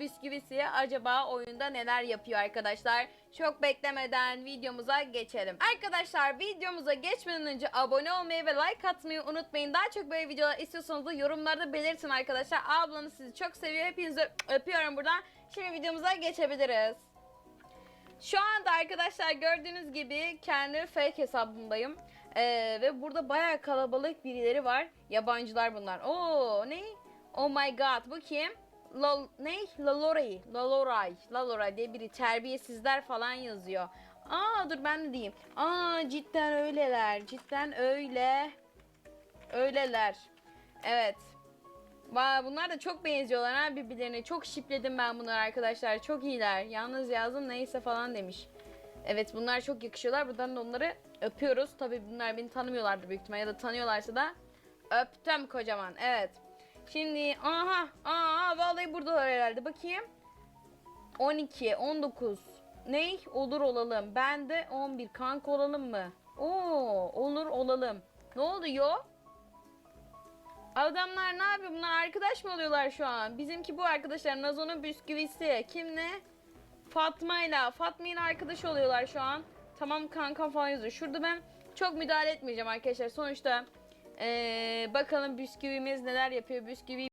bisküvisi acaba oyunda neler yapıyor arkadaşlar? Çok beklemeden videomuza geçelim. Arkadaşlar videomuza geçmeden önce abone olmayı ve like atmayı unutmayın. Daha çok böyle videolar istiyorsanız da yorumlarda belirtin arkadaşlar. Ablanız sizi çok seviyor. Hepinizi öpüyorum buradan. Şimdi videomuza geçebiliriz. Şu anda arkadaşlar gördüğünüz gibi kendi fake hesabımdayım. Ee, ve burada bayağı kalabalık birileri var. Yabancılar bunlar. Oo ne? Oh my god bu kim? Lol, ne? Laloray. Laloray. Laloray diye biri terbiyesizler falan yazıyor. Aa dur ben de diyeyim. Aa cidden öyleler. Cidden öyle. Öyleler. Evet. Vay bunlar da çok benziyorlar ha birbirlerine. Çok şipledim ben bunları arkadaşlar. Çok iyiler. Yalnız yazdım neyse falan demiş. Evet bunlar çok yakışıyorlar. Buradan da onları öpüyoruz. Tabii bunlar beni tanımıyorlardı büyük ihtimalle ya da tanıyorlarsa da öptüm kocaman. Evet. Şimdi aha aha vallahi buradalar herhalde. Bakayım. 12, 19. Ney? Olur olalım. Ben de 11. Kanka olalım mı? Oo, olur olalım. Ne oluyor? Adamlar ne yapıyor? Bunlar arkadaş mı oluyorlar şu an? Bizimki bu arkadaşlar. Nazo'nun bisküvisi. Kimle? Fatma'yla. Fatma ile arkadaş oluyorlar şu an. Tamam kanka falan yazıyor. Şurada ben çok müdahale etmeyeceğim arkadaşlar. Sonuçta ee, bakalım bisküvimiz neler yapıyor. Bisküvi